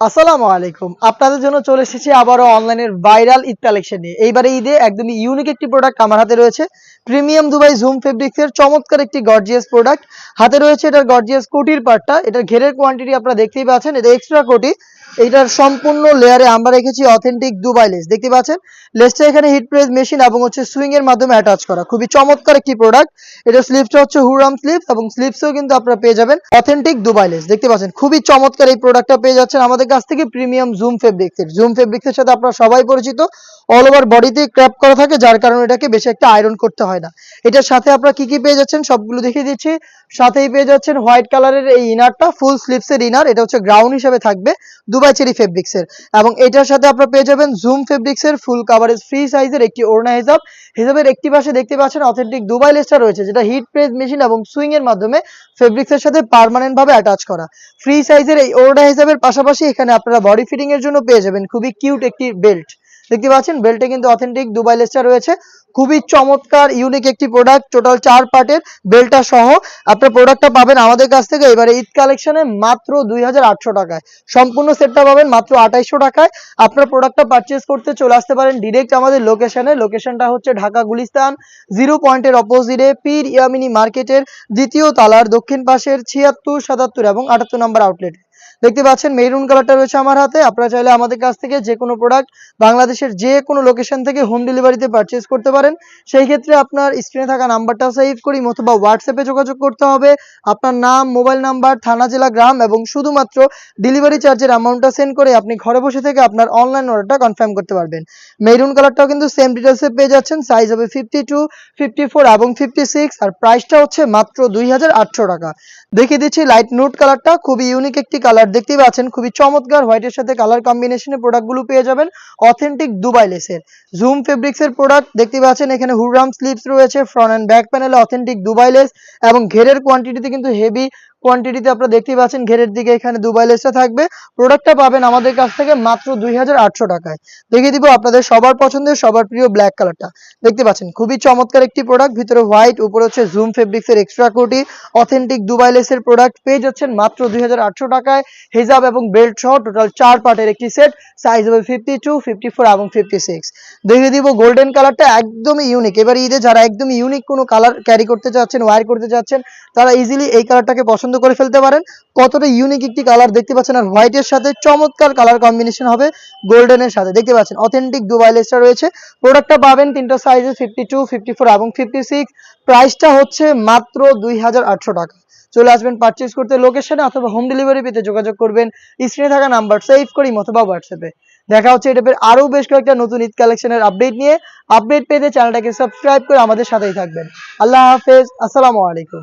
আসসালামু আলাইকুম। আপনাদের জন্য চলে এসেছি আবারও অনলাইনের ভাইরাল ঈদ কালেকশন নিয়ে। এইবারে ঈদে একদমই ইউনিক একটি প্রোডাক্ট আমার হাতে রয়েছে। প্রিমিয়াম দুবাই জুম ফেব্রিক্সের চমৎকার একটি গর্জিয়াস প্রোডাক্ট হাতে রয়েছে এটার গর্জিয়াস কোটির পার্টটা এটার ঘেরের কোয়ান্টিটি আপনারা দেখতেই পাচ্ছেন। এটা এক্সট্রা কোটি। এইটার সম্পূর্ণ লেয়ারে আমরা রেখেছি অথেন্টিক দুবাই লেস দেখতে পাচ্ছেন? লেসটা এখানে হিট প্রেস মেশিন এবং হচ্ছে সুইং এর মাধ্যমে অ্যাটাচ করা। খুবই চমৎকার একটি প্রোডাক্ট এটা স্লিপসটা হচ্ছে হুরাম স্লিপস এবং স্লিপসও কিন্তু আপনারা পেয়ে যাবেন অথেন্টিক দুবাই লেস দেখতে পাচ্ছেন? খুবই চমৎকার এই প্রোডাক্টটা পেয়ে যাচ্ছেন আমাদের কাছ থেকে প্রিমিয়াম জুম ফেব্রিক্সের জুম ফেব্রিক্সের সাথে আপনারা সবাই পরিচিত। অল ওভার বডিতে ক্র্যাপ করা থাকে, যার কারণে এটাকে বেশি একটা আয়রন করতে হয় না। এটার সাথে আপনারা কি কি পেয়ে যাচ্ছেন সবগুলো দেখিয়ে দিচ্ছি। সাথেই পেয়ে যাচ্ছেন হোয়াইট কালারের এই ইনারটা ফুল স্লিপসের ইনার এটা হচ্ছে গ্রাউন্ড হিসেবে থাকবে দুবাই চেরি ফেব্রিক্সের এবং এটার সাথে আপনারা পেয়ে যাবেন জুম ফেব্রিক্সের ফুল কাভারেজ ফ্রি সাইজের একটি ওড়না হিসাব হিসাবের একটি পাশে দেখতে পাচ্ছেন অথেন্টিক দুবাই লেসটা রয়েছে, যেটা হিট প্রেস মেশিন এবং সুইং এর মাধ্যমে ফেব্রিক্সের সাথে পার্মানেন্ট ভাবে অ্যাটাচ করা। ফ্রি সাইজের এই ওড়না হিসাবের পাশাপাশি এখানে আপনারা বডি ফিটিং এর জন্য পেয়ে যাবেন, খুবই কিউট একটি বেল্ট দেখতে পাচ্ছেন বেল্টে কিন্তু অথেন্টিক দুবাই লেসটা রয়েছে। খুবই চমৎকার ইউনিক একটি প্রোডাক্ট টোটাল চার পার্টের বেল্টটা সহ আপনার প্রোডাক্টটা পাবেন আমাদের কাছ থেকে। এবারে ঈদ কালেকশনে মাত্র দুই হাজার আটশো টাকায়। সম্পূর্ণ সেটটা পাবেন মাত্র আঠাইশশো টাকায়। আপনার প্রোডাক্টটা পারচেস করতে চলে আসতে পারেন ডিরেক্ট আমাদের লোকেশনে লোকেশনটা হচ্ছে ঢাকা গুলিস্তান জিরো পয়েন্টের অপোজিটে পীর ইয়ামিনী মার্কেটের দ্বিতীয় তালার দক্ষিণ পাশের ছিয়াত্তর, সাতাত্তর এবং আটাত্তর নাম্বার আউটলেট দেখতে পাচ্ছেন মেরুন কালারটা রয়েছে আমার হাতে। আপনারা চাইলে আমাদের কাছ থেকে যে কোনো প্রোডাক্ট বাংলাদেশের যে কোনো লোকেশন থেকে হোম ডেলিভারিতে পারচেস করতে পারেন। সেই ক্ষেত্রে আপনার স্ক্রিনে থাকা নাম্বারটা সেভ করি অথবা হোয়াটসঅ্যাপে যোগাযোগ করতে হবে। আপনার নাম মোবাইল নাম্বার থানা, জেলা, গ্রাম এবং শুধুমাত্র ডেলিভারি চার্জের অ্যামাউন্টটা সেন্ড করে আপনি ঘরে বসে থেকে আপনার অনলাইন অর্ডারটা কনফার্ম করতে পারবেন। মেরুন কালারটাও কিন্তু সেম ডিটেলসে পেয়ে যাচ্ছেন। সাইজ হবে ফিফটি টু ফিফটি ফোর এবং ফিফটি সিক্স আর প্রাইসটা হচ্ছে মাত্র দুই হাজার আটশো টাকা। দেখিয়ে দিচ্ছি লাইট নুট কালারটা খুবই ইউনিক একটি কালার দেখতেই পাচ্ছেন, খুবই চমৎকার হোয়াইটের সাথে কালার কম্বিনেশনে প্রোডাক্টগুলো পেয়ে যাবেন অথেন্টিক দুবাই লেসের জুম ফেব্রিক্সের প্রোডাক্ট দেখতে পাচ্ছেন, এখানে হুররাম স্লিপস রয়েছে ফ্রন্ট অ্যান্ড ব্যাক প্যানেলে অথেন্টিক দুবাই লেস এবং ঘেরের কোয়ান্টিটিতে কিন্তু হেভি কোয়ান্টিটিতে আপনারা দেখতেই পাচ্ছেন ঘেরের দিকে এখানে দুবাই লেসটা থাকবে। প্রোডাক্টটা পাবেন আমাদের কাছ থেকে মাত্র দুই হাজার আটশো টাকায়। দেখিয়ে দিব আপনাদের সবার পছন্দের, সবার প্রিয় ব্ল্যাক কালারটা দেখতে পাচ্ছেন, খুবই চমৎকার একটি প্রোডাক্ট ভিতরে হোয়াইট উপরে হচ্ছে জুম ফেব্রিক্সের এক্সট্রা কোটি অথেন্টিক দুবাই লেসের প্রোডাক্ট পেয়ে যাচ্ছেন মাত্র দুই হাজার আটশো টাকায়। হিজাব এবং বেল্ট সহ টোটাল চার পার্টের একটি সেট সাইজ হবে ফিফটি টু ফিফটি ফোর এবং ফিফটি সিক্স দেখিয়ে দিব গোল্ডেন কালারটা একদমই ইউনিক এবার ঈদে যারা একদমই ইউনিক কোনো কালার ক্যারি করতে চাচ্ছেন ওয়ার করতে চাচ্ছেন, তারা ইজিলি এই কালারটাকে পছন্দ করে ফেলতে পারেন। কতটা ইউনিক একটি কালার দেখতে পাচ্ছেন আর হোয়াইটের সাথে চমৎকার কালার কম্বিনেশন হবে গোল্ডেনের সাথে। দেখতে পাচ্ছেন অথেন্টিক দুবাই লেসটা রয়েছে। প্রোডাক্টটা পাবেন তিনটা সাইজে ফিফটি টু ফিফটি ফোর এবং ফিফটি সিক্স প্রাইসটা হচ্ছে মাত্র দুই হাজার আটশো টাকা। চলে আসবেন পারচেস করতে লোকেশনে অথবা হোম ডেলিভারি পেতে যোগাযোগ করবেন। স্ক্রিনে থাকা নাম্বার সেভ করি অথবা হোয়াটসঅ্যাপে দেখা হচ্ছে এটা আরও বেশ কয়েকটা নতুন ঈদ কালেকশনের আপডেট নিয়ে। আপডেট পেতে চ্যানেলটাকে সাবস্ক্রাইব করে আমাদের সাথেই থাকবেন। আল্লাহ হাফেজ, আসসালামু আলাইকুম।